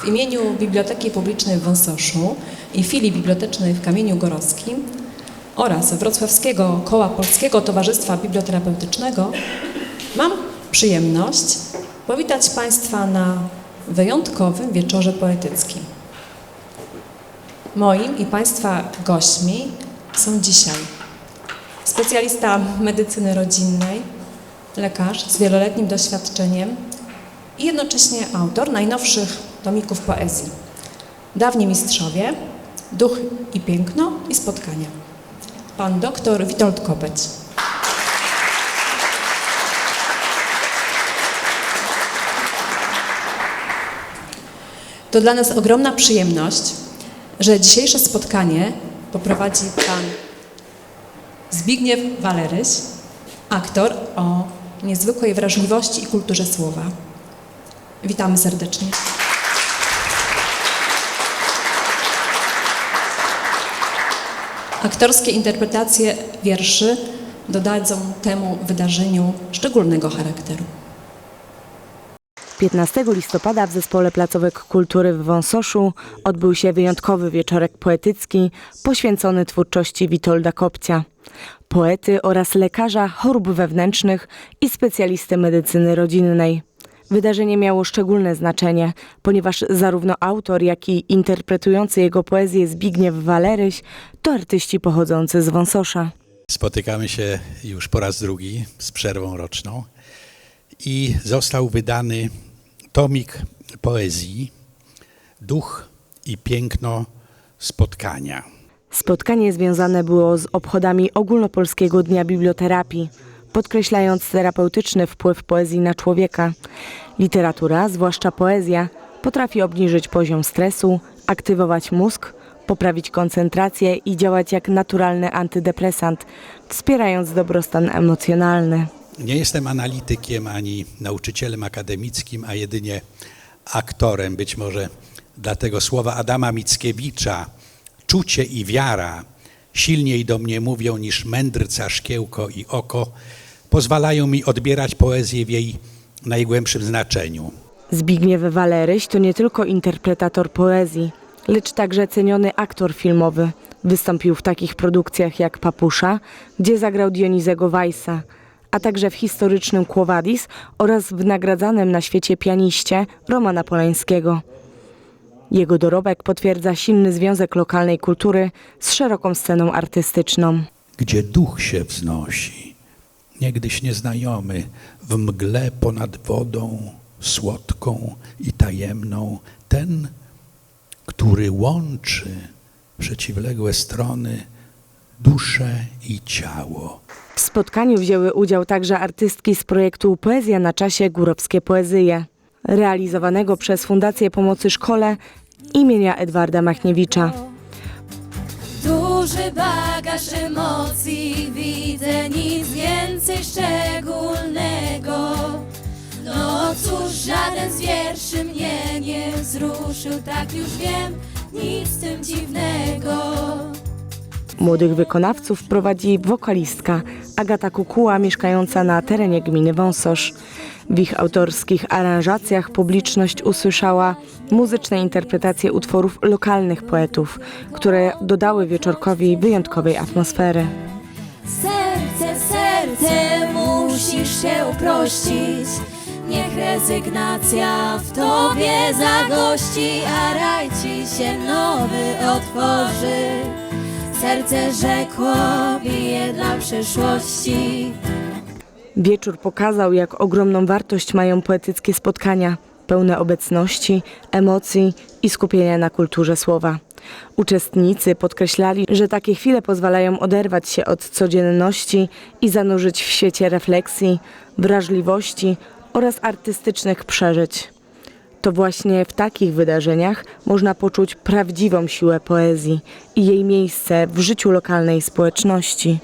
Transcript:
W imieniu Biblioteki Publicznej w Wąsoszu i filii bibliotecznej w Kamieniu Gorowskim oraz Wrocławskiego Koła Polskiego Towarzystwa Biblioterapeutycznego mam przyjemność powitać Państwa na wyjątkowym wieczorze poetyckim. Moim i Państwa gośćmi są dzisiaj specjalista medycyny rodzinnej, lekarz z wieloletnim doświadczeniem i jednocześnie autor najnowszych tomików poezji. Dawni mistrzowie, duch i piękno i spotkania. Pan doktor Witold Kopeć. To dla nas ogromna przyjemność, że dzisiejsze spotkanie poprowadzi pan Zbigniew Waleryś, aktor o niezwykłej wrażliwości i kulturze słowa. Witamy serdecznie. Aktorskie interpretacje wierszy dodadzą temu wydarzeniu szczególnego charakteru. 15 listopada w Zespole Placówek Kultury w Wąsoszu odbył się wyjątkowy wieczorek poetycki poświęcony twórczości Witolda Kopcia, poety oraz lekarza chorób wewnętrznych i specjalisty medycyny rodzinnej. Wydarzenie miało szczególne znaczenie, ponieważ zarówno autor, jak i interpretujący jego poezję Zbigniew Waleryś to artyści pochodzący z Wąsosza. Spotykamy się już po raz drugi z przerwą roczną i został wydany tomik poezji Duch i piękno spotkania. Spotkanie związane było z obchodami Ogólnopolskiego Dnia Biblioterapii, podkreślając terapeutyczny wpływ poezji na człowieka. Literatura, zwłaszcza poezja, potrafi obniżyć poziom stresu, aktywować mózg, poprawić koncentrację i działać jak naturalny antydepresant, wspierając dobrostan emocjonalny. Nie jestem analitykiem ani nauczycielem akademickim, a jedynie aktorem. Być może dlatego słowa Adama Mickiewicza, czucie i wiara silniej do mnie mówią niż mędrca, szkiełko i oko, pozwalają mi odbierać poezję w jej najgłębszym znaczeniu. Zbigniew Waleryś to nie tylko interpretator poezji, lecz także ceniony aktor filmowy. Wystąpił w takich produkcjach jak Papusza, gdzie zagrał Dionizego Weissa, a także w historycznym Quo Vadis oraz w nagradzanym na świecie pianiście Romana Polańskiego. Jego dorobek potwierdza silny związek lokalnej kultury z szeroką sceną artystyczną. gdzie duch się wznosi, niegdyś nieznajomy, w mgle ponad wodą, słodką i tajemną, ten, który łączy przeciwległe strony duszę i ciało. W spotkaniu wzięły udział także artystki z projektu Poezja na czasie Górowskie Poezyje, realizowanego przez Fundację Pomocy Szkole imienia Edwarda Machniewicza. Duży bagaż emocji widzę, nic więcej szczególnego. No cóż, żaden z wierszy mnie nie wzruszył, tak już wiem, nic w tym dziwnego. Młodych wykonawców prowadzi wokalistka Agata Kukuła, mieszkająca na terenie gminy Wąsosz. W ich autorskich aranżacjach publiczność usłyszała muzyczne interpretacje utworów lokalnych poetów, które dodały wieczorkowi wyjątkowej atmosfery. Serce, serce, musisz się uprościć. Niech rezygnacja w tobie zagości, a raj ci się nowy otworzy. Serce rzekło bije dla przyszłości. Wieczór pokazał, jak ogromną wartość mają poetyckie spotkania, pełne obecności, emocji i skupienia na kulturze słowa. Uczestnicy podkreślali, że takie chwile pozwalają oderwać się od codzienności i zanurzyć w świecie refleksji, wrażliwości oraz artystycznych przeżyć. To właśnie w takich wydarzeniach można poczuć prawdziwą siłę poezji i jej miejsce w życiu lokalnej społeczności.